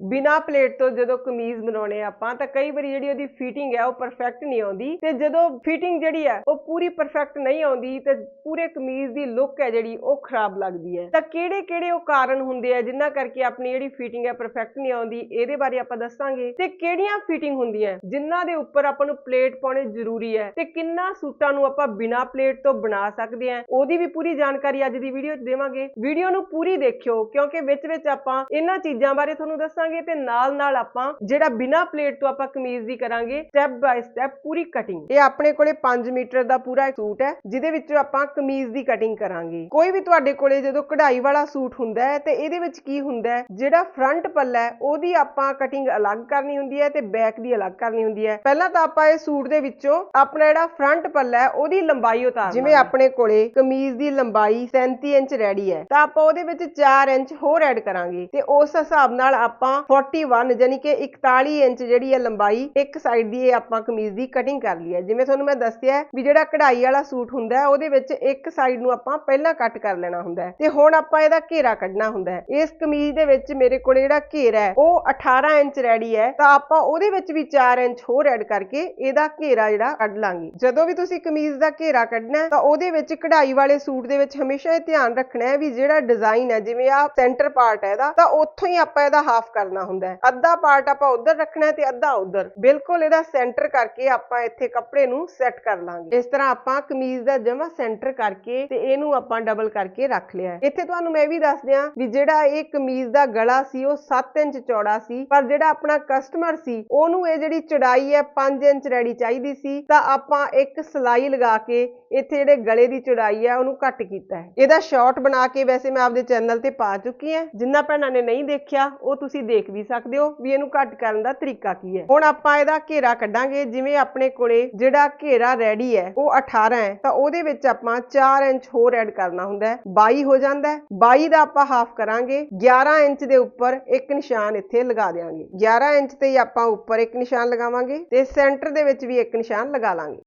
ਬਿਨਾ ਪਲੇਟ ਤੋਂ ਜਦੋਂ ਕਮੀਜ਼ ਬਣਾਉਣੇ ਆਪਾਂ, ਤਾਂ ਕਈ ਵਾਰੀ ਜਿਹੜੀ ਉਹਦੀ ਫਿਟਿੰਗ ਹੈ ਉਹ ਪਰਫੈਕਟ ਨਹੀਂ ਆਉਂਦੀ। ਤੇ ਜਦੋਂ ਫਿਟਿੰਗ ਜਿਹੜੀ ਹੈ ਉਹ ਪੂਰੀ ਪਰਫੈਕਟ ਨਹੀਂ ਆਉਂਦੀ, ਤੇ ਪੂਰੇ ਕਮੀਜ਼ ਦੀ ਲੁੱਕ ਹੈ ਜਿਹੜੀ, ਉਹ ਖਰਾਬ ਲੱਗਦੀ ਹੈ। ਤਾਂ ਕਿਹੜੇ ਕਿਹੜੇ ਉਹ ਕਾਰਨ ਹੁੰਦੇ ਆ ਜਿਨ੍ਹਾਂ ਕਰਕੇ ਆਪਣੀ ਜਿਹੜੀ ਫਿਟਿੰਗ ਹੈ ਪਰਫੈਕਟ ਨਹੀਂ ਆਉਂਦੀ, ਇਹਦੇ ਬਾਰੇ ਆਪਾਂ ਦੱਸਾਂਗੇ। ਤੇ ਕਿਹੜੀਆਂ ਫਿਟਿੰਗ ਹੁੰਦੀਆਂ ਜਿਨ੍ਹਾਂ ਦੇ ਉੱਪਰ ਆਪਾਂ ਨੂੰ ਪਲੇਟ ਪਾਉਣੀ ਜ਼ਰੂਰੀ ਹੈ, ਤੇ ਕਿੰਨਾ ਸੂਟਾਂ ਨੂੰ ਆਪਾਂ ਬਿਨਾ ਪਲੇਟ ਤੋਂ ਬਣਾ ਸਕਦੇ ਹਾਂ, ਉਹਦੀ ਵੀ ਪੂਰੀ ਜਾਣਕਾਰੀ ਅੱਜ ਦੀ ਵੀਡੀਓ 'ਚ ਦੇਵਾਂਗੇ। ਵੀਡੀਓ ਨੂੰ ਪੂਰੀ ਦੇਖਿਓ, ਕਿਉਂਕਿ ਵਿੱਚ ਵਿੱਚ ਆਪਾਂ ਇਹਨਾਂ ਚੀਜ਼ਾਂ ਬਾਰੇ ਤੁਹਾਨੂੰ ਦੱਸਾਂਗੇ। ਤੇ ਨਾਲ ਨਾਲ ਆਪਾਂ ਜਿਹੜਾ ਬਿਨਾ ਪਲੇਟ ਤੋਂ ਆਪਾਂ ਕਮੀਜ਼ ਦੀ ਕਰਾਂਗੇ ਸਟੈਪ ਬਾਈ ਸਟੈਪ ਪੂਰੀ ਕਟਿੰਗ ਇਹ ਆਪਣੇ ਕੋਲੇ 5 ਮੀਟਰ ਦਾ ਪੂਰਾ ਸੂਟ ਹੈ ਜਿਹਦੇ ਵਿੱਚੋਂ ਆਪਾਂ ਕਮੀਜ਼ ਦੀ ਕਟਿੰਗ ਕਰਾਂਗੇ। ਕੋਈ ਵੀ ਤੁਹਾਡੇ ਕੋਲੇ ਜਦੋਂ ਕਢਾਈ ਵਾਲਾ ਸੂਟ ਹੁੰਦਾ ਹੈ ਤੇ ਇਹਦੇ ਵਿੱਚ ਕੀ ਹੁੰਦਾ ਹੈ ਜਿਹੜਾ ਫਰੰਟ ਪੱਲਾ ਹੈ ਉਹਦੀ ਆਪਾਂ ਕਟਿੰਗ ਅਲੱਗ ਕਰਨੀ ਹੁੰਦੀ ਹੈ ਤੇ ਬੈਕ ਦੀ ਅਲੱਗ ਕਰਨੀ ਹੁੰਦੀ ਹੈ। ਪਹਿਲਾਂ ਤਾਂ ਆਪਾਂ ਇਹ ਸੂਟ ਦੇ ਵਿੱਚੋਂ ਆਪਣਾ ਜਿਹੜਾ ਫਰੰਟ ਪੱਲਾ ਹੈ ਉਹਦੀ ਲੰਬਾਈ ਉਤਾਰ ਜਿਵੇਂ ਆਪਣੇ ਕੋਲੇ ਕਮੀਜ਼ ਦੀ ਲੰਬਾਈ 37 ਇੰਚ ਰੈਡੀ ਹੈ ਤਾਂ ਆਪਾਂ ਉਹਦੇ ਵਿੱਚ 4 ਇੰਚ ਹੋਰ ਐਡ ਕਰਾਂਗੇ ਤੇ ਉਸ ਹਿਸਾਬ ਨਾਲ ਆਪਾਂ 41 ਯਾਨੀ ਕਿ 41 ਇੰਚ ਜਿਹੜੀ ਹੈ ਲੰਬਾਈ, ਇੱਕ ਸਾਈਡ ਦੀ ਇਹ ਆਪਾਂ ਕਮੀਜ਼ ਦੀ ਕਟਿੰਗ ਕਰ ਲਈ ਹੈ। ਜਿਵੇਂ ਤੁਹਾਨੂੰ ਮੈਂ ਦੱਸਿਆ ਵੀ ਜਿਹੜਾ ਕਢਾਈ ਵਾਲਾ ਸੂਟ ਹੁੰਦਾ ਹੈ, ਉਹਦੇ ਵਿੱਚ ਇੱਕ ਸਾਈਡ ਨੂੰ ਆਪਾਂ ਪਹਿਲਾਂ ਕੱਟ ਕਰ ਲੈਣਾ ਹੁੰਦਾ ਹੈ। ਤੇ ਹੁਣ ਆਪਾਂ ਇਹਦਾ ਘੇਰਾ ਕੱਢਣਾ ਹੁੰਦਾ ਹੈ। ਇਸ ਕਮੀਜ਼ ਦੇ ਵਿੱਚ ਮੇਰੇ ਕੋਲ ਜਿਹੜਾ ਘੇਰਾ ਹੈ, ਉਹ 18 ਇੰਚ ਰੈਡੀ ਹੈ। ਤਾਂ ਆਪਾਂ ਉਹਦੇ ਵਿੱਚ ਵੀ 4 ਇੰਚ ਹੋਰ ਐਡ ਕਰਕੇ ਇਹਦਾ ਘੇਰਾ ਜਿਹੜਾ ਕੱਢ ਲਾਂਗੇ। ਜਦੋਂ ਵੀ ਤੁਸੀਂ ਕਮੀਜ਼ ਦਾ ਘੇਰਾ ਕੱਢਣਾ ਤਾਂ ਉਹਦੇ ਵਿੱਚ ਕਢਾਈ ਵਾਲੇ ਸੂਟ ਦੇ ਵਿੱਚ ਹਮੇਸ਼ਾ ਇਹ ਧਿਆਨ ਰੱਖਣਾ ਹੈ ਵੀ ਜਿਹੜਾ ਡਿਜ਼ਾਈਨ ਹੈ, ਜਿਵੇਂ ਆ ਸੈਂਟਰ ਪਾਰਟ ਹੈ ਇਹਦਾ, ਤਾਂ ਉੱਥੋਂ ਹੀ ਆਪਾਂ ਇਹਦਾ ਹਾਫ ਕਰ ਕਰਨਾ ਹੁੰਦਾ ਹੈ। ਅੱਧਾ ਪਾਰਟ ਆਪਾਂ ਉਧਰ ਰੱਖਣਾ ਤੇ ਅੱਧਾ ਉਧਰ। ਬਿਲਕੁਲ ਇਹਦਾ ਸੈਂਟਰ ਕਰਕੇ ਆਪਾਂ ਇੱਥੇ ਕੱਪੜੇ ਨੂੰ ਸੈੱਟ ਕਰ ਲਾਂਗੇ। ਇਸ ਤਰ੍ਹਾਂ ਆਪਾਂ ਕਮੀਜ਼ ਦਾ ਜਮਾ ਸੈਂਟਰ ਕਰਕੇ ਤੇ ਇਹਨੂੰ ਆਪਾਂ ਡਬਲ ਕਰਕੇ ਰੱਖ ਲਿਆ ਇੱਥੇ ਤੁਹਾਨੂੰ ਮੈਂ ਵੀ ਦੱਸ ਦਿਆਂ ਵੀ ਜਿਹੜਾ ਇਹ ਕਮੀਜ਼ ਦਾ ਗਲਾ ਸੀ, ਉਹ 7 ਇੰਚ ਚੌੜਾ ਸੀ, ਪਰ ਜਿਹੜਾ ਆਪਣਾ ਕਸਟਮਰ ਸੀ, ਉਹਨੂੰ ਇਹ ਜਿਹੜੀ ਚੌੜਾਈ ਹੈ 5 ਇੰਚ ਰੈਡੀ ਚਾਹੀਦੀ ਸੀ, ਤਾਂ ਆਪਾਂ ਇੱਕ ਸਲਾਈ ਲਗਾ ਕੇ ਇੱਥੇ ਜਿਹੜੇ ਗਲੇ ਦੀ ਚੌੜਾਈ ਹੈ, ਉਹਨੂੰ ਘੱਟ ਕੀਤਾ ਹੈ। ਇਹਦਾ ਸ਼ਾਰਟ ਬਣਾ ਕੇ ਵੈਸੇ ਮੈਂ ਆਪਦੇ ਚੈਨਲ ਤੇ ਪਾ ਚੁੱਕੀ ਹਾਂ। ਜਿੰਨਾ ਭੈਣਾਂ ਨੇ ਨਹੀਂ ਦੇਖਿਆ, ਉਹ ਤੁਸੀਂ ਦੇਖ ਵੀ ਸਕਦੇ ਹੋ ਵੀ ਇਹਨੂੰ ਘੱਟ ਕਰਨ ਦਾ ਤਰੀਕਾ ਕੀ ਹੈ। ਹੁਣ ਆਪਾਂ ਇਹਦਾ ਘੇਰਾ ਕੱਢਾਂਗੇ, ਜਿਵੇਂ ਆਪਣੇ ਕੋਲੇ ਜਿਹੜਾ ਘੇਰਾ ਰੈਡੀ ਹੈ, ਉਹ 18 ਹੈ, ਤਾਂ ਉਹਦੇ ਵਿੱਚ ਆਪਾਂ 4 ਇੰਚ ਹੋਰ ਐਡ ਕਰਨਾ ਹੁੰਦਾ ਹੈ। 22 ਹੋ ਜਾਂਦਾ ਹੈ। 22 ਦਾ ਆਪਾਂ ਹਾਫ ਕਰਾਂਗੇ। 11 ਇੰਚ ਦੇ ਉੱਪਰ ਇੱਕ ਨਿਸ਼ਾਨ ਇੱਥੇ ਲਗਾ ਦੇਵਾਂਗੇ 11 ਇੰਚ ਤੇ ਹੀ ਆਪਾਂ ਉੱਪਰ ਇੱਕ ਨਿਸ਼ਾਨ ਲਗਾਵਾਂਗੇ ਤੇ ਸੈਂਟਰ ਦੇ ਵਿੱਚ ਵੀ ਇੱਕ ਨਿਸ਼ਾਨ ਲਗਾ ਲਾਂਗੇ।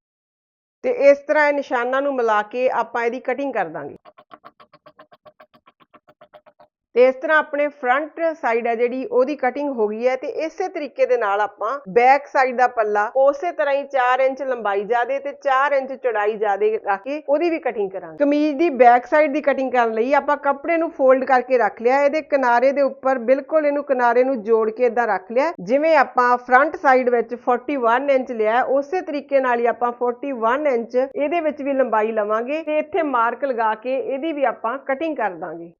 ਤੇ ਇਸ ਤਰ੍ਹਾਂ ਇਹ ਨਿਸ਼ਾਨਾਂ ਨੂੰ ਮਿਲਾ ਕੇ ਆਪਾਂ ਇਹਦੀ ਕਟਿੰਗ ਕਰ ਦਾਂਗੇ। ਤੇ ਇਸ ਤਰ੍ਹਾਂ ਆਪਣੇ ਫਰੰਟ ਸਾਈਡ ਹੈ ਜਿਹੜੀ ਉਹਦੀ ਕਟਿੰਗ ਹੋ ਗਈ ਹੈ ਤੇ ਇਸੇ ਤਰੀਕੇ ਦੇ ਨਾਲ ਆਪਾਂ ਬੈਕ ਸਾਈਡ ਦਾ ਪੱਲਾ ਉਸੇ ਤਰ੍ਹਾਂ ਹੀ 4 ਇੰਚ ਲੰਬਾਈ ਜ਼ਿਆਦੇ ਤੇ 4 ਇੰਚ ਚੌੜਾਈ ਜ਼ਿਆਦੇ ਰੱਖ ਕੇ ਉਹਦੀ ਵੀ ਕਟਿੰਗ ਕਰਾਂਗੇ। ਕਮੀਜ਼ ਦੀ ਬੈਕ ਸਾਈਡ ਦੀ ਕਟਿੰਗ ਕਰਨ ਲਈ ਆਪਾਂ ਕੱਪੜੇ ਨੂੰ ਫੋਲਡ ਕਰਕੇ ਰੱਖ ਲਿਆ, ਇਹਦੇ ਕਿਨਾਰੇ ਦੇ ਉੱਪਰ ਬਿਲਕੁਲ ਇਹਨੂੰ ਕਿਨਾਰੇ ਨੂੰ ਜੋੜ ਕੇ ਇਦਾਂ ਰੱਖ ਲਿਆ, ਜਿਵੇਂ ਆਪਾਂ ਫਰੰਟ ਸਾਈਡ ਵਿੱਚ 41 ਇੰਚ ਲਿਆ, ਉਸੇ ਤਰੀਕੇ ਨਾਲ ਹੀ ਆਪਾਂ 41 ਇੰਚ ਇਹਦੇ ਵਿੱਚ ਵੀ ਲੰਬਾਈ ਲਵਾਂਗੇ ਤੇ ਇੱਥੇ ਮਾਰਕ ਲਗਾ ਕੇ ਇਹਦੀ ਵੀ ਆਪਾਂ ਕਟਿੰਗ ਕਰ ਦਾਂਗੇ।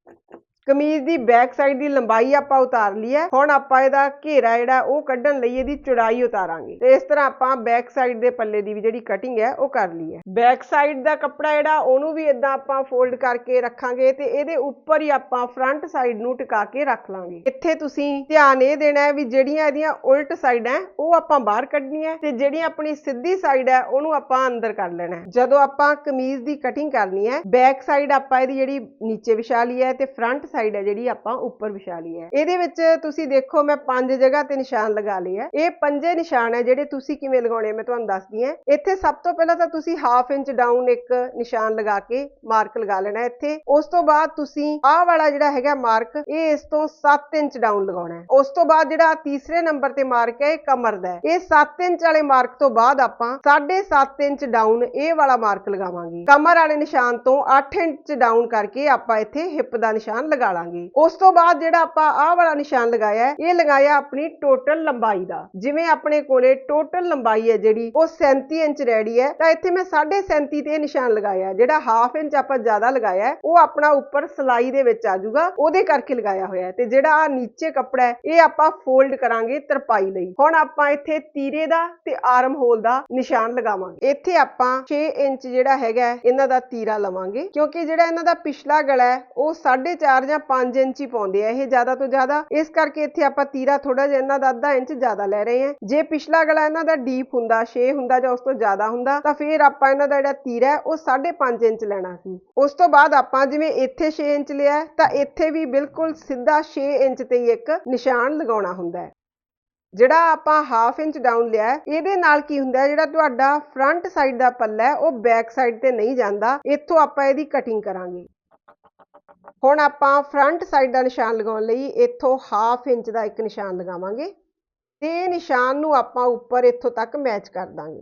ਕਮੀਜ਼ ਦੀ ਬੈਕ ਸਾਈਡ ਦੀ ਲੰਬਾਈ ਆਪਾਂ ਉਤਾਰ ਲਈ ਹੈ। ਹੁਣ ਆਪਾਂ ਇਹਦਾ ਘੇਰਾ ਜਿਹੜਾ, ਉਹ ਕੱਢਣ ਲਈ ਇਹਦੀ ਚੌੜਾਈ ਉਤਾਰਾਂਗੇ। ਤੇ ਇਸ ਤਰ੍ਹਾਂ ਆਪਾਂ ਬੈਕ ਸਾਈਡ ਦੇ ਪੱਲੇ ਦੀ ਵੀ ਜਿਹੜੀ ਕਟਿੰਗ ਹੈ, ਉਹ ਕਰ ਲਈ ਹੈ। ਬੈਕ ਸਾਈਡ ਦਾ ਕੱਪੜਾ ਜਿਹੜਾ, ਉਹਨੂੰ ਵੀ ਇਦਾਂ ਆਪਾਂ ਫੋਲਡ ਕਰਕੇ ਰੱਖਾਂਗੇ ਤੇ ਇਹਦੇ ਉੱਪਰ ਹੀ ਆਪਾਂ ਫਰੰਟ ਸਾਈਡ ਨੂੰ ਟਿਕਾ ਕੇ ਰੱਖ ਲਾਂਗੇ। ਇੱਥੇ ਤੁਸੀਂ ਧਿਆਨ ਇਹ ਦੇਣਾ ਹੈ ਵੀ ਜਿਹੜੀਆਂ ਇਹਦੀਆਂ ਉਲਟ ਸਾਈਡਾਂ ਉਹ ਆਪਾਂ ਬਾਹਰ ਕੱਢਣੀਆਂ ਤੇ ਜਿਹੜੀ ਆਪਣੀ ਸਿੱਧੀ ਸਾਈਡ ਹੈ, ਉਹਨੂੰ ਆਪਾਂ ਅੰਦਰ ਕਰ ਲੈਣਾ ਜਦੋਂ ਆਪਾਂ ਕਮੀਜ਼ ਦੀ ਕਟਿੰਗ ਕਰਨੀ ਹੈ ਬੈਕ ਸਾਈਡ ਆਪਾਂ ਇਹਦੀ ਜਿਹੜੀ ਨੀਚੇ ਵਿਛਾ ਲਈ ਹੈ ਤੇ ਫਰੰਟ ਸਾਈਡ ਹੈ ਜਿਹੜੀ ਆਪਾਂ ਉੱਪਰ ਵਿਛਾ ਲਈ ਹੈ। ਇਹਦੇ ਵਿੱਚ ਤੁਸੀਂ ਦੇਖੋ, ਮੈਂ ਪੰਜ ਜਗ੍ਹਾ ਤੇ ਨਿਸ਼ਾਨ ਲਗਾ ਲਏ ਹੈ। ਇਹ ਪੰਜੇ ਨਿਸ਼ਾਨ ਹੈ ਜਿਹੜੇ ਤੁਸੀਂ ਕਿਵੇਂ ਲਗਾਉਣੇ ਮੈਂ ਤੁਹਾਨੂੰ ਦੱਸਦੀ ਹਾਂ। ਇੱਥੇ ਸਭ ਤੋਂ ਪਹਿਲਾਂ ਤਾਂ ਤੁਸੀਂ ਹਾਫ ਇੰਚ ਡਾਊਨ ਇੱਕ ਨਿਸ਼ਾਨ ਲਗਾ ਕੇ ਮਾਰਕ ਲਗਾ ਲੈਣਾ ਇੱਥੇ। ਉਸ ਤੋਂ ਬਾਅਦ ਤੁਸੀਂ ਆਹ ਵਾਲਾ ਜਿਹੜਾ ਹੈਗਾ ਮਾਰਕ ਇਹ ਇਸ ਤੋਂ 7 ਇੰਚ ਡਾਊਨ ਲਗਾਉਣਾ ਹੈ। ਉਸ ਤੋਂ ਬਾਅਦ ਜਿਹੜਾ ਤੀਸਰੇ ਨੰਬਰ ਤੇ ਮਾਰਕ ਹੈ, ਇਹ ਕਮਰ ਦਾ ਹੈ। ਇਹ 7 ਇੰਚ ਵਾਲੇ ਮਾਰਕ ਤੋਂ ਬਾਅਦ ਆਪਾਂ 7.5 ਇੰਚ ਡਾਊਨ ਇਹ ਵਾਲਾ ਮਾਰਕ ਲਗਾਵਾਂਗੇ। ਕਮਰ ਵਾਲੇ ਨਿਸ਼ਾਨ ਤੋਂ 8 ਇੰਚ ਡਾਊਨ ਕਰਕੇ ਆਪਾਂ ਇੱਥੇ ਹਿੱਪ ਦਾ ਨਿਸ਼ਾਨ ਲਗਾ ਲਾਂਗੇ ਉਸ ਤੋਂ ਬਾਅਦ ਜਿਹੜਾ ਆਪਾਂ ਆਹ ਵਾਲਾ ਨਿਸ਼ਾਨ ਲਗਾਇਆ ਹੈ, ਇਹ ਲਗਾਇਆ ਆਪਣੀ ਟੋਟਲ ਲੰਬਾਈ ਦਾ। ਜਿਵੇਂ ਆਪਣੇ ਕੋਲੇ ਟੋਟਲ ਲੰਬਾਈ ਹੈ ਜਿਹੜੀ ਉਹ 37 ਇੰਚ ਰੈਡੀ ਹੈ। ਤਾਂ ਇੱਥੇ ਮੈਂ 37.5 ਤੇ ਇਹ ਨਿਸ਼ਾਨ ਲਗਾਇਆ ਜਿਹੜਾ ਹਾਫ ਇੰਚ ਆਪਾਂ ਜ਼ਿਆਦਾ ਲਗਾਇਆ ਉਹ ਆਪਣਾ ਉੱਪਰ ਸਲਾਈ ਦੇ ਵਿੱਚ ਆ ਜਾਊਗਾ ਉਹਦੇ ਕਰਕੇ ਲਗਾਇਆ ਹੋਇਆ ਹੈ। ਤੇ ਜਿਹੜਾ ਆ ਨੀਚੇ ਕੱਪੜਾ ਹੈ ਇਹ ਆਪਾਂ ਫੋਲਡ ਕਰਾਂਗੇ ਤਰਪਾਈ ਲਈ। ਹੁਣ ਆਪਾਂ ਇੱਥੇ ਤੀਰੇ ਦਾ ਤੇ ਆਰਮ ਹੋਲ ਦਾ ਨਿਸ਼ਾਨ ਲਗਾਵਾਂਗੇ। ਇੱਥੇ ਆਪਾਂ 6 ਇੰਚ ਜਿਹੜਾ ਹੈਗਾ ਇਹਨਾਂ ਦਾ ਤੀਰਾ ਲਵਾਂਗੇ। ਕਿਉਂਕਿ ਜਿਹੜਾ ਇਹਨਾਂ ਦਾ ਪਿਛਲਾ ਗਲਾ ਹੈ ਉਹ 4.5 ਜਾਂ 5 ਇੰਚ ਹੀ ਪਾਉਂਦੇ ਆ, ਇਹ ਜ਼ਿਆਦਾ ਤੋਂ ਜ਼ਿਆਦਾ। ਇਸ ਕਰਕੇ ਇੱਥੇ ਆਪਾਂ ਤੀਰਾ ਥੋੜਾ ਜਿਹਾ ਇਹਨਾਂ ਦਾ ਅੱਧਾ ਇੰਚ ਜ਼ਿਆਦਾ ਲੈ ਰਹੇ ਹਾਂ। ਜੇ ਪਿਛਲਾ ਗਲਾ ਇਹਨਾਂ ਦਾ ਡੀਪ ਹੁੰਦਾ 6 ਹੁੰਦਾ ਜਾਂ ਉਸ ਤੋਂ ਜ਼ਿਆਦਾ ਹੁੰਦਾ, ਤਾਂ ਫਿਰ ਆਪਾਂ ਇਹਨਾਂ ਦਾ ਜਿਹੜਾ ਤੀਰਾ ਹੈ, ਉਹ 5.5 ਇੰਚ ਲੈਣਾ ਸੀ। ਉਸ ਤੋਂ ਬਾਅਦ ਆਪਾਂ ਜਿਵੇਂ ਇੱਥੇ 6 ਇੰਚ ਲਿਆ ਤਾਂ ਇੱਥੇ ਵੀ ਬਿਲਕੁਲ ਸਿੱਧਾ 6 ਇੰਚ ਤੇ ਹੀ ਇੱਕ ਨਿਸ਼ਾਨ ਲਗਾਉਣਾ ਹੁੰਦਾ ਹੈ। ਜਿਹੜਾ ਆਪਾਂ ਹਾਫ ਇੰਚ ਡਾਊਨ ਲਿਆ ਇਹਦੇ ਨਾਲ ਕੀ ਹੁੰਦਾ ਜਿਹੜਾ ਤੁਹਾਡਾ ਫਰੰਟ ਸਾਈਡ ਦਾ ਪੱਲਾ ਹੈ, ਉਹ ਬੈਕ ਸਾਈਡ ਤੇ ਨਹੀਂ ਜਾਂਦਾ। ਇੱਥੋਂ ਆਪਾਂ ਇਹਦੀ ਕਟਿੰਗ ਕਰਾਂਗੇ। ਹੁਣ ਆਪਾਂ ਫਰੰਟ ਸਾਈਡ ਦਾ ਨਿਸ਼ਾਨ ਲਗਾਉਣ ਲਈ ਇੱਥੋਂ ਹਾਫ ਇੰਚ ਦਾ ਇੱਕ ਨਿਸ਼ਾਨ ਲਗਾਵਾਂਗੇ ਤੇ ਨਿਸ਼ਾਨ ਨੂੰ ਆਪਾਂ ਉੱਪਰ ਇੱਥੋਂ ਤੱਕ ਮੈਚ ਕਰ ਦਾਂਗੇ।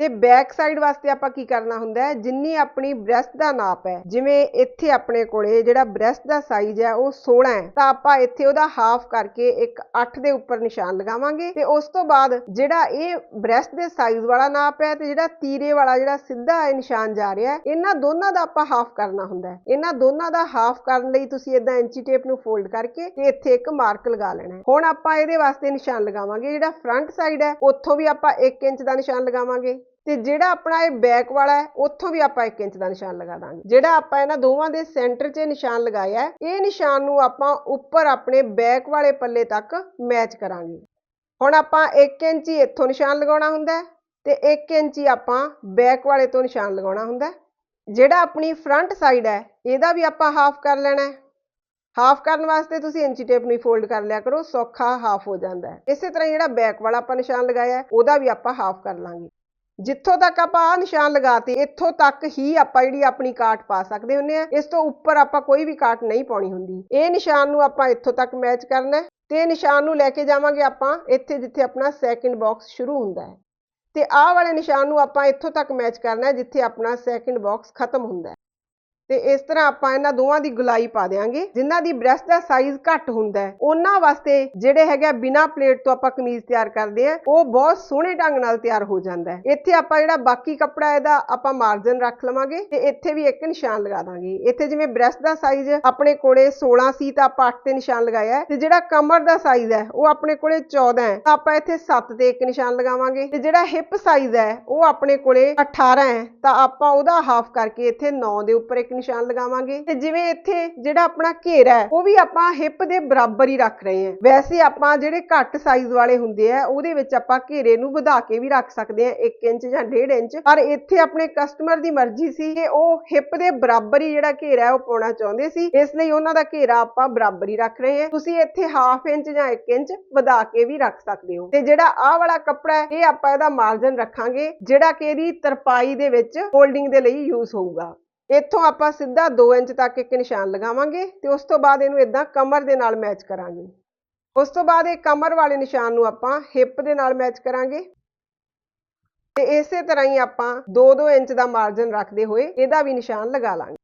ਤੇ ਬੈਕ ਸਾਈਡ ਵਾਸਤੇ ਆਪਾਂ ਕੀ ਕਰਨਾ ਹੁੰਦਾ ਹੈ? ਜਿੰਨੀ ਆਪਣੀ ਬ੍ਰੈਸਟ ਦਾ ਨਾਪ ਹੈ, ਜਿਵੇਂ ਇੱਥੇ ਆਪਣੇ ਕੋਲੇ ਜਿਹੜਾ ਬ੍ਰੈਸਟ ਦਾ ਸਾਈਜ਼ ਹੈ, ਉਹ 16 ਹੈ, ਤਾਂ ਆਪਾਂ ਇੱਥੇ ਉਹਦਾ ਹਾਫ ਕਰਕੇ ਇੱਕ 8 ਦੇ ਉੱਪਰ ਨਿਸ਼ਾਨ ਲਗਾਵਾਂਗੇ ਤੇ ਉਸ ਤੋਂ ਬਾਅਦ ਜਿਹੜਾ ਇਹ ਬ੍ਰੈਸਟ ਦੇ ਸਾਈਜ਼ ਵਾਲਾ ਨਾਪ ਹੈ ਤੇ ਜਿਹੜਾ ਤੀਰੇ ਵਾਲਾ ਜਿਹੜਾ ਸਿੱਧਾ ਇਹ ਨਿਸ਼ਾਨ ਜਾ ਰਿਹਾ ਇਹਨਾਂ ਦੋਨਾਂ ਦਾ ਆਪਾਂ ਹਾਫ ਕਰਨਾ ਹੁੰਦਾ ਹੈ। ਇਹਨਾਂ ਦੋਨਾਂ ਦਾ ਹਾਫ ਕਰਨ ਲਈ ਤੁਸੀਂ ਇਦਾਂ ਇੰਚੀ ਟੇਪ ਨੂੰ ਫੋਲਡ ਕਰਕੇ ਤੇ ਇੱਥੇ ਇੱਕ ਮਾਰਕ ਲਗਾ ਲੈਣਾ ਹੈ। ਹੁਣ ਆਪਾਂ ਇਹਦੇ ਵਾਸਤੇ ਨਿਸ਼ਾਨ ਲਗਾਵਾਂਗੇ ਜਿਹੜਾ ਫਰੰਟ ਸਾਈਡ ਹੈ, ਉੱਥੋਂ ਵੀ ਆਪਾਂ 1 ਇੰਚ ਦਾ ਨਿਸ਼ਾਨ ਲਗਾਵਾਂਗੇ। ਤੇ ਜਿਹੜਾ ਆਪਣਾ ਇਹ ਬੈਕ ਵਾਲਾ ਹੈ, ਉੱਥੋਂ ਵੀ ਆਪਾਂ 1 ਇੰਚ ਦਾ ਨਿਸ਼ਾਨ ਲਗਾ ਦਾਂਗੇ। ਜਿਹੜਾ ਆਪਾਂ ਇਹਨਾਂ ਦੋਵਾਂ ਦੇ ਸੈਂਟਰ 'ਚ ਨਿਸ਼ਾਨ ਲਗਾਇਆ ਹੈ, ਇਹ ਨਿਸ਼ਾਨ ਨੂੰ ਆਪਾਂ ਉੱਪਰ ਆਪਣੇ ਬੈਕ ਵਾਲੇ ਪੱਲੇ ਤੱਕ ਮੈਚ ਕਰਾਂਗੇ। ਹੁਣ ਆਪਾਂ 1 ਇੰਚ ਹੀ ਇੱਥੋਂ ਨਿਸ਼ਾਨ ਲਗਾਉਣਾ ਹੁੰਦਾ ਹੈ ਤੇ 1 ਇੰਚ ਹੀ ਆਪਾਂ ਬੈਕ ਵਾਲੇ ਤੋਂ ਨਿਸ਼ਾਨ ਲਗਾਉਣਾ ਹੁੰਦਾ ਜਿਹੜਾ ਆਪਣੀ ਫਰੰਟ ਸਾਈਡ ਹੈ, ਇਹਦਾ ਵੀ ਆਪਾਂ ਹਾਫ ਕਰ ਲੈਣਾ ਹੈ। ਹਾਫ ਕਰਨ ਵਾਸਤੇ ਤੁਸੀਂ ਇੰਚੀ ਟੇਪ ਨੂੰ ਫੋਲਡ ਕਰ ਲਿਆ ਕਰੋ, ਸੌਖਾ ਹਾਫ ਹੋ ਜਾਂਦਾ ਹੈ। ਇਸੇ ਤਰ੍ਹਾਂ ਜਿਹੜਾ ਬੈਕ ਵਾਲਾ ਆਪਾਂ ਨਿਸ਼ਾਨ ਲਗਾਇਆ ਉਹਦਾ ਵੀ ਆਪਾਂ ਹਾਫ ਕਰ ਲਾਂਗੇ। ਜਿੱਥੋਂ ਤੱਕ ਆਪਾਂ ਆ ਨਿਸ਼ਾਨ ਲਗਾਤੇ, ਇੱਥੋਂ ਤੱਕ ਹੀ ਆਪਾਂ ਜਿਹੜੀ ਆਪਣੀ ਕਾਟ ਪਾ ਸਕਦੇ ਹੁੰਨੇ ਆ ਇਸ ਤੋਂ ਉੱਪਰ ਆਪਾਂ ਕੋਈ ਵੀ ਕਾਟ ਨਹੀਂ ਪਾਉਣੀ ਹੁੰਦੀ। ਇਹ ਨਿਸ਼ਾਨ ਨੂੰ ਆਪਾਂ ਇੱਥੋਂ ਤੱਕ ਮੈਚ ਕਰਨਾ ਤੇ ਇਹ ਨਿਸ਼ਾਨ ਨੂੰ ਲੈ ਕੇ ਜਾਵਾਂਗੇ ਆਪਾਂ ਇੱਥੇ ਜਿੱਥੇ ਆਪਣਾ ਸੈਕਿੰਡ ਬਾਕਸ ਸ਼ੁਰੂ ਹੁੰਦਾ ਹੈ। ਤੇ ਆਹ ਵਾਲੇ ਨਿਸ਼ਾਨ ਨੂੰ ਆਪਾਂ ਇੱਥੋਂ ਤੱਕ ਮੈਚ ਕਰਨਾ ਜਿੱਥੇ ਆਪਣਾ ਸੈਕਿੰਡ ਬਾਕਸ ਖਤਮ ਹੁੰਦਾ ਤੇ ਇਸ ਤਰ੍ਹਾਂ ਆਪਾਂ ਇਹਨਾਂ ਦੋਵਾਂ ਦੀ ਗੁਲਾਈ ਪਾ ਦੇਾਂਗੇ ਜਿਨ੍ਹਾਂ ਦੀ ਬ੍ਰੈਸਟ ਦਾ ਸਾਈਜ਼ ਘੱਟ ਹੁੰਦਾ ਹੈ, ਉਹਨਾਂ ਵਾਸਤੇ ਜਿਹੜੇ ਹੈਗੇ ਬਿਨਾ ਪਲੇਟ ਤੋਂ ਆਪਾਂ ਕਮੀਜ਼ ਤਿਆਰ ਕਰਦੇ ਆ ਉਹ ਬਹੁਤ ਸੋਹਣੇ ਢੰਗ ਨਾਲ ਤਿਆਰ ਹੋ ਜਾਂਦਾ ਹੈ। ਇੱਥੇ ਆਪਾਂ ਜਿਹੜਾ ਬਾਕੀ ਕੱਪੜਾ ਇਹਦਾ ਆਪਾਂ ਮਾਰਜਨ ਰੱਖ ਲਵਾਂਗੇ ਤੇ ਇੱਥੇ ਵੀ ਇੱਕ ਨਿਸ਼ਾਨ ਲਗਾ ਦਾਂਗੇ। ਇੱਥੇ ਜਿਵੇਂ ਬ੍ਰੈਸਟ ਦਾ ਸਾਈਜ਼ ਆਪਣੇ ਕੋਲੇ 16 ਸੀ ਤਾਂ ਆਪਾਂ 8 ਤੇ ਨਿਸ਼ਾਨ ਲਗਾਇਆ ਤੇ ਜਿਹੜਾ ਕਮਰ ਦਾ ਸਾਈਜ਼ ਹੈ, ਉਹ ਆਪਣੇ ਕੋਲੇ 14 ਹੈ। ਤਾਂ ਆਪਾਂ ਇੱਥੇ 7 ਤੇ ਇੱਕ ਨਿਸ਼ਾਨ ਲਗਾਵਾਂਗੇ ਤੇ ਜਿਹੜਾ ਹਿਪ ਸਾਈਜ਼ ਹੈ, ਉਹ ਆਪਣੇ ਕੋਲੇ 18 ਹੈ। ਤਾਂ ਆਪਾਂ ਉਹਦਾ ਹਾਫ ਕਰਕੇ ਇੱਥੇ 9 ਦੇ ਉੱਪਰ ਇੱਕ ਨਿਸ਼ਾਨ ਲਗਾਵਾਂਗੇ। ਤੇ ਜਿਵੇਂ ਇੱਥੇ ਜਿਹੜਾ ਆਪਣਾ ਘੇਰਾ ਹੈ, ਉਹ ਵੀ ਆਪਾਂ ਹਿੱਪ ਦੇ ਬਰਾਬਰ ਹੀ ਰੱਖ ਰਹੇ ਹਾਂ। ਵੈਸੇ ਆਪਾਂ ਜਿਹੜੇ ਘੱਟ ਸਾਈਜ਼ ਵਾਲੇ ਹੁੰਦੇ ਆ, ਉਹਦੇ ਵਿੱਚ ਆਪਾਂ ਘੇਰੇ ਨੂੰ ਵਧਾ ਕੇ ਵੀ ਰੱਖ ਸਕਦੇ ਹਾਂ 1 ਇੰਚ ਜਾਂ 1.5 ਇੰਚ। ਪਰ ਇੱਥੇ ਆਪਣੇ ਕਸਟਮਰ ਦੀ ਮਰਜ਼ੀ ਸੀ ਕਿ ਉਹ ਹਿੱਪ ਦੇ ਬਰਾਬਰ ਹੀ ਜਿਹੜਾ ਘੇਰਾ ਉਹ ਪਾਉਣਾ ਚਾਹੁੰਦੇ ਸੀ। ਇਸ ਲਈ ਉਹਨਾਂ ਦਾ ਘੇਰਾ ਆਪਾਂ ਬਰਾਬਰ ਹੀ ਰੱਖ ਰਹੇ ਹਾਂ। ਤੁਸੀਂ ਇੱਥੇ ਹਾਫ ਇੰਚ ਜਾਂ 1 ਇੰਚ ਵਧਾ ਕੇ ਵੀ ਰੱਖ ਸਕਦੇ ਹੋ। ਤੇ ਜਿਹੜਾ ਆਹ ਵਾਲਾ ਕੱਪੜਾ ਹੈ, ਇਹ ਆਪਾਂ ਇਹਦਾ ਮਾਰਜਨ ਰੱਖਾਂਗੇ, ਜਿਹੜਾ ਕਿ ਇਹਦੀ ਤਰਪਾਈ ਦੇ ਵਿੱਚ ਫੋਲਡਿੰਗ ਦੇ ਲਈ ਯੂਜ਼ ਹੋਊਗਾ। ਇੱਥੋਂ ਆਪਾਂ ਸਿੱਧਾ 2 ਇੰਚ ਤੱਕ ਇੱਕ ਨਿਸ਼ਾਨ ਲਗਾਵਾਂਗੇ ਤੇ ਉਸ ਤੋਂ ਬਾਅਦ ਇਹਨੂੰ ਇਦਾਂ ਕਮਰ ਦੇ ਨਾਲ ਮੈਚ ਕਰਾਂਗੇ। ਉਸ ਤੋਂ ਬਾਅਦ ਇਹ ਕਮਰ ਵਾਲੇ ਨਿਸ਼ਾਨ ਨੂੰ ਆਪਾਂ ਹਿੱਪ ਦੇ ਨਾਲ ਮੈਚ ਕਰਾਂਗੇ। ਤੇ ਇਸੇ ਤਰ੍ਹਾਂ ਹੀ ਆਪਾਂ 2-2 ਇੰਚ ਦਾ ਮਾਰਜਨ ਰੱਖਦੇ ਹੋਏ ਇਹਦਾ ਵੀ ਨਿਸ਼ਾਨ ਲਗਾ ਲਾਂਗੇ।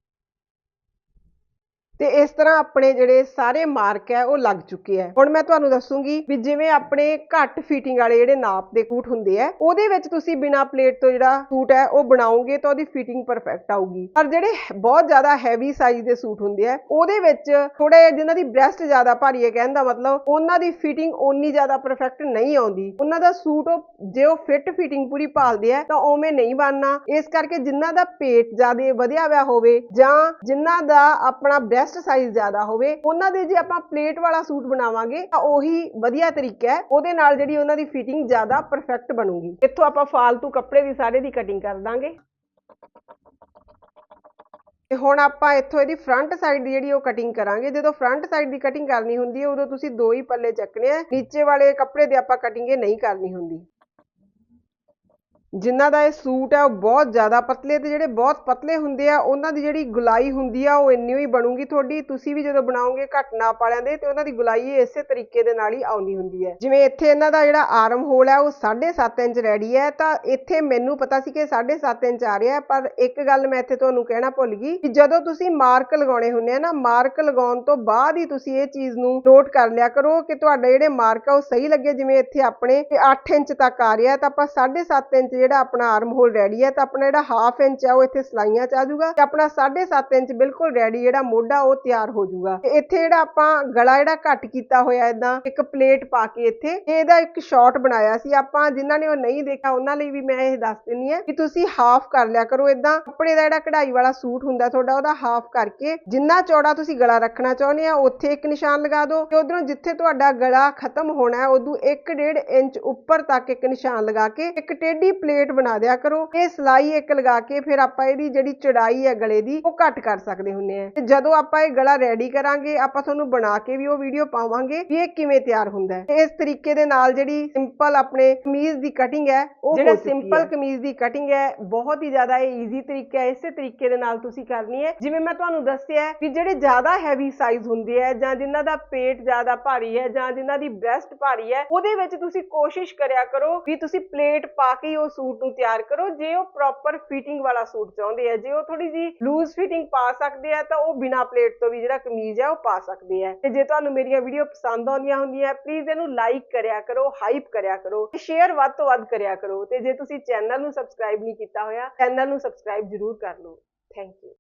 ਤੇ ਇਸ ਤਰ੍ਹਾਂ ਆਪਣੇ ਜਿਹੜੇ ਸਾਰੇ ਮਾਰਕ ਹੈ ਉਹ ਲੱਗ ਚੁੱਕੇ ਹੈ। ਹੁਣ ਮੈਂ ਤੁਹਾਨੂੰ ਦੱਸੂਗੀ ਵੀ ਜਿਵੇਂ ਆਪਣੇ ਘੱਟ ਫਿਟਿੰਗ ਵਾਲੇ ਜਿਹੜੇ ਨਾਪ ਦੇ ਸੂਟ ਹੁੰਦੇ ਆ ਉਹਦੇ ਵਿੱਚ ਤੁਸੀਂ ਬਿਨਾ ਪਲੇਟ ਤੋਂ ਜਿਹੜਾ ਸੂਟ ਹੈ ਉਹ ਬਣਾਓਗੇ ਤਾਂ ਉਹਦੀ ਫਿਟਿੰਗ ਪਰਫੈਕਟ ਆਊਗੀ। ਪਰ ਜਿਹੜੇ ਬਹੁਤ ਜ਼ਿਆਦਾ ਹੈਵੀ ਸਾਈਜ਼ ਦੇ ਸੂਟ ਹੁੰਦੇ ਆ ਉਹਦੇ ਵਿੱਚ ਥੋੜੇ ਜਿਨ੍ਹਾਂ ਦੀ ਬ੍ਰੈਸਟ ਜ਼ਿਆਦਾ ਭਾਰੀ ਹੈ ਕਹਿਣ ਦਾ ਮਤਲਬ, ਉਹਨਾਂ ਦੀ ਫਿਟਿੰਗ ਓਨੀ ਜ਼ਿਆਦਾ ਪਰਫੈਕਟ ਨਹੀਂ ਆਉਂਦੀ। ਉਹਨਾਂ ਦਾ ਸੂਟ ਉਹ ਜੇ ਉਹ ਫਿੱਟ ਫਿਟਿੰਗ ਪੂਰੀ ਭਾਲਦੇ ਆ ਤਾਂ ਉਵੇਂ ਨਹੀਂ ਬਣਨਾ। ਇਸ ਕਰਕੇ ਜਿਨ੍ਹਾਂ ਦਾ ਪੇਟ ਜ਼ਿਆਦਾ ਵਧਿਆ ਹੋਇਆ ਹੋਵੇ ਜਾਂ ਜਿਨ੍ਹਾਂ ਦਾ ਆਪਣਾ ਬ੍ਰੈਸਟ ਸਾਈਜ਼ ਜ਼ਿਆਦਾ ਹੋਵੇ, ਉਹਨਾਂ ਦੇ ਜੇ ਆਪਾਂ ਪਲੇਟ ਵਾਲਾ ਸੂਟ ਬਣਾਵਾਂਗੇ, ਤਾਂ ਉਹੀ ਵਧੀਆ ਤਰੀਕਾ ਹੈ। ਉਹਦੇ ਨਾਲ ਜਿਹੜੀ ਉਹਨਾਂ ਦੀ ਫਿਟਿੰਗ ਜ਼ਿਆਦਾ ਪਰਫੈਕਟ ਬਣੂਗੀ। ਇੱਥੋਂ ਆਪਾਂ ਫਾਲਤੂ ਕੱਪੜੇ ਦੀ ਸਾਰੇ ਦੀ ਕਟਿੰਗ ਕਰ ਦਾਂਗੇ। ਤੇ ਹੁਣ ਆਪਾਂ ਇੱਥੋਂ ਇਹਦੀ ਫਰੰਟ ਸਾਈਡ ਦੀ ਜਿਹੜੀ ਉਹ ਕਟਿੰਗ ਕਰਾਂਗੇ। ਜਦੋਂ ਫਰੰਟ ਸਾਈਡ ਦੀ ਕਟਿੰਗ ਕਰਨੀ ਹੁੰਦੀ ਹੈ, ਉਦੋਂ ਤੁਸੀਂ ਦੋ ਹੀ ਪੱਲੇ ਚੱਕਣੇ ਆ। ਨੀਚੇ ਵਾਲੇ ਕੱਪੜੇ ਦੇ ਆਪਾਂ ਕਟਿੰਗ ਇਹ ਨਹੀਂ ਕਰਨੀ ਹੁੰਦੀ। ਜਿਨ੍ਹਾਂ ਦਾ ਇਹ ਸੂਟ ਹੈ, ਉਹ ਬਹੁਤ ਜ਼ਿਆਦਾ ਪਤਲੇ ਤੇ ਜਿਹੜੇ ਬਹੁਤ ਪਤਲੇ ਹੁੰਦੇ ਆ, ਉਹਨਾਂ ਦੀ ਜਿਹੜੀ ਗੁਲਾਈ ਹੁੰਦੀ ਆ, ਉਹ ਇੰਨੀ ਹੀ ਬਣੂਗੀ ਤੁਹਾਡੀ। ਤੁਸੀਂ ਵੀ ਜਦੋਂ ਬਣਾਓਗੇ ਘੱਟ ਨਾਪ ਵਾਲਿਆਂ ਦੇ, ਤੇ ਉਹਨਾਂ ਦੀ ਗੁਲਾਈ ਇਸੇ ਤਰੀਕੇ ਦੇ ਨਾਲ ਹੀ ਆਉਂਦੀ ਹੁੰਦੀ ਹੈ। ਜਿਵੇਂ ਇੱਥੇ ਇਹਨਾਂ ਦਾ ਜਿਹੜਾ ਆਰਮ ਹੋਲ ਹੈ, ਉਹ 7.5 ਇੰਚ ਰੈਡੀ ਹੈ। ਤਾਂ ਇੱਥੇ ਮੈਨੂੰ ਪਤਾ ਸੀ ਕਿ 7.5 ਇੰਚ ਆ ਰਿਹਾ ਪਰ ਇੱਕ ਗੱਲ ਮੈਂ ਇੱਥੇ ਤੁਹਾਨੂੰ ਕਹਿਣਾ ਭੁੱਲ ਗਈ ਕਿ ਜਦੋਂ ਤੁਸੀਂ ਮਾਰਕ ਲਗਾਉਣੇ ਹੁੰਦੇ ਆ ਨਾ, ਮਾਰਕ ਲਗਾਉਣ ਤੋਂ ਬਾਅਦ ਹੀ ਤੁਸੀਂ ਇਹ ਚੀਜ਼ ਨੂੰ ਨੋਟ ਕਰ ਲਿਆ ਕਰੋ ਕਿ ਤੁਹਾਡੇ ਜਿਹੜੇ ਮਾਰਕ ਆ, ਉਹ ਸਹੀ ਲੱਗੇ। ਜਿਵੇਂ ਇੱਥੇ ਆਪਣੇ 8 ਇੰਚ ਤੱਕ ਆ ਰਿਹਾ ਤਾਂ ਆਪਾਂ 7.5 ਇੰਚ ਜਿਹੜਾ ਆਪਣਾ ਆਰਮ ਹੋਲ ਰੈਡੀ ਹੈ, ਤਾਂ ਆਪਣਾ ਜਿਹੜਾ ਹਾਫ ਇੰਚ ਆ ਉਹ ਇੱਥੇ ਸਲਾਈਆਂ ਚ ਆ ਜਾਊਗਾ ਤੇ ਆਪਣਾ 7.5 ਇੰਚ ਬਿਲਕੁਲ ਰੈਡੀ ਜਿਹੜਾ ਮੋਢਾ, ਉਹ ਤਿਆਰ ਹੋ ਜਾਊਗਾ। ਤੇ ਇੱਥੇ ਜਿਹੜਾ ਆਪਾਂ ਗਲਾ ਜਿਹੜਾ ਕੱਟ ਕੀਤਾ ਹੋਇਆ ਇਦਾਂ ਇੱਕ ਪਲੇਟ ਪਾ ਕੇ ਇੱਥੇ, ਇਹਦਾ ਇੱਕ ਸ਼ਾਰਟ ਬਣਾਇਆ ਸੀ। ਆਪਾਂ ਜਿਨ੍ਹਾਂ ਨੇ ਉਹ ਨਹੀਂ ਦੇਖਿਆ, ਉਹਨਾਂ ਲਈ ਵੀ ਮੈਂ ਇਹ ਦੱਸ ਦਿੰਨੀ ਆ ਕਿ ਤੁਸੀਂ ਹਾਫ ਕਰ ਲਿਆ ਕਰੋ ਇਦਾਂ ਕੱਪੜੇ ਦਾ ਜਿਹੜਾ ਕਢਾਈ ਵਾਲਾ ਸੂਟ ਹੁੰਦਾ ਤੁਹਾਡਾ, ਉਹਦਾ ਹਾਫ ਕਰਕੇ ਜਿੰਨਾ ਚੌੜਾ ਤੁਸੀਂ ਗਲਾ ਰੱਖਣਾ ਚਾਹੁੰਦੇ ਆ, ਉੱਥੇ ਇੱਕ ਨਿਸ਼ਾਨ ਲਗਾ ਦਿਓ ਤੇ ਉਧਰੋਂ ਜਿੱਥੇ ਤੁਹਾਡਾ ਗਲਾ ਖਤਮ ਹੋਣਾ ਹੈ, ਉਦੋਂ 1.5 ਇੰਚ ਉੱਪਰ ਤੱਕ ਇੱਕ ਨਿਸ਼ਾਨ ਲਗਾ ਕੇ ਇੱਕ ਟੇਢੀ ਪਲੇਟ ਬਣਾ ਦਿਆ ਕਰੋ। ਇਹ ਸਲਾਈ ਇੱਕ ਲਗਾ ਕੇ ਫਿਰ ਆਪਾਂ ਇਹਦੀ ਜਿਹੜੀ ਚੜਾਈ ਹੈ ਗਲੇ ਦੀ ਉਹ ਘੱਟ ਕਰ ਸਕਦੇ ਹੁੰਨੇ ਆ। ਤੇ ਜਦੋਂ ਆਪਾਂ ਇਹ ਗਲਾ ਰੈਡੀ ਕਰਾਂਗੇ ਆਪਾਂ ਤੁਹਾਨੂੰ ਬਣਾ ਕੇ ਵੀ ਉਹ ਵੀਡੀਓ ਪਾਵਾਂਗੇ ਵੀ ਇਹ ਕਿਵੇਂ ਤਿਆਰ ਹੁੰਦਾ ਹੈ। ਇਸ ਤਰੀਕੇ ਦੇ ਨਾਲ ਜਿਹੜੀ ਸਿੰਪਲ ਆਪਣੇ ਕਮੀਜ਼ ਦੀ ਕਟਿੰਗ ਹੈ ਉਹ ਜਿਹੜਾ ਸਿੰਪਲ ਕਮੀਜ਼ ਦੀ ਕਟਿੰਗ ਹੈ ਬਹੁਤ ਹੀ ਜ਼ਿਆਦਾ ਇਹ ਈਜ਼ੀ ਤਰੀਕਾ ਹੈ। ਇਸੇ ਤਰੀਕੇ ਦੇ ਨਾਲ ਤੁਸੀਂ ਕਰਨੀ ਹੈ। ਜਿਵੇਂ ਮੈਂ ਤੁਹਾਨੂੰ ਦੱਸਿਆ ਵੀ ਜਿਹੜੇ ਜ਼ਿਆਦਾ ਹੈਵੀ ਸਾਈਜ਼ ਹੁੰਦੇ ਆ ਜਾਂ ਜਿਨ੍ਹਾਂ ਦਾ ਪੇਟ ਜ਼ਿਆਦਾ ਭਾਰੀ ਹੈ ਜਾਂ ਜਿਨ੍ਹਾਂ ਦੀ ਬ੍ਰੈਸਟ ਭਾਰੀ ਹੈ ਉਹਦੇ ਵਿੱਚ ਤੁਸੀਂ ਕੋਸ਼ਿਸ਼ ਕਰਿਆ ਕਰੋ ਵੀ ਤੁਸੀਂ ਪਲੇਟ ਪਾ ਕੇ ਉਹ ਸੂਟ ਨੂੰ ਤਿਆਰ ਕਰੋ। ਜੇ ਉਹ ਪ੍ਰੋਪਰ ਫਿਟਿੰਗ ਵਾਲਾ ਸੂਟ ਚਾਹੁੰਦੇ ਆ, ਜੇ ਉਹ ਥੋੜੀ ਜੀ ਲੂਜ਼ ਫਿਟਿੰਗ ਪਾ ਸਕਦੇ ਆ, ਤਾਂ ਉਹ ਬਿਨਾ ਪਲੇਟ ਤੋਂ ਵੀ ਜਿਹੜਾ ਕਮੀਜ਼ ਹੈ ਉਹ ਪਾ ਸਕਦੇ ਆ। ਤੇ ਜੇ ਤੁਹਾਨੂੰ ਮੇਰੀਆਂ ਵੀਡੀਓ ਪਸੰਦ ਆਉਂਦੀਆਂ ਹੁੰਦੀਆਂ ਪਲੀਜ਼ ਇਹਨੂੰ ਲਾਈਕ ਕਰਿਆ ਕਰੋ ਹਾਈਪ ਕਰਿਆ ਕਰੋ ਸ਼ੇਅਰ ਵੱਧ ਤੋਂ ਵੱਧ ਕਰਿਆ ਕਰੋ। ਤੇ ਜੇ ਤੁਸੀਂ ਚੈਨਲ ਨੂੰ ਸਬਸਕ੍ਰਾਈਬ ਨਹੀਂ ਕੀਤਾ ਹੋਇਆ ਚੈਨਲ ਨੂੰ ਸਬਸਕ੍ਰਾਈਬ ਜ਼ਰੂਰ ਕਰ ਲਓ। Thank you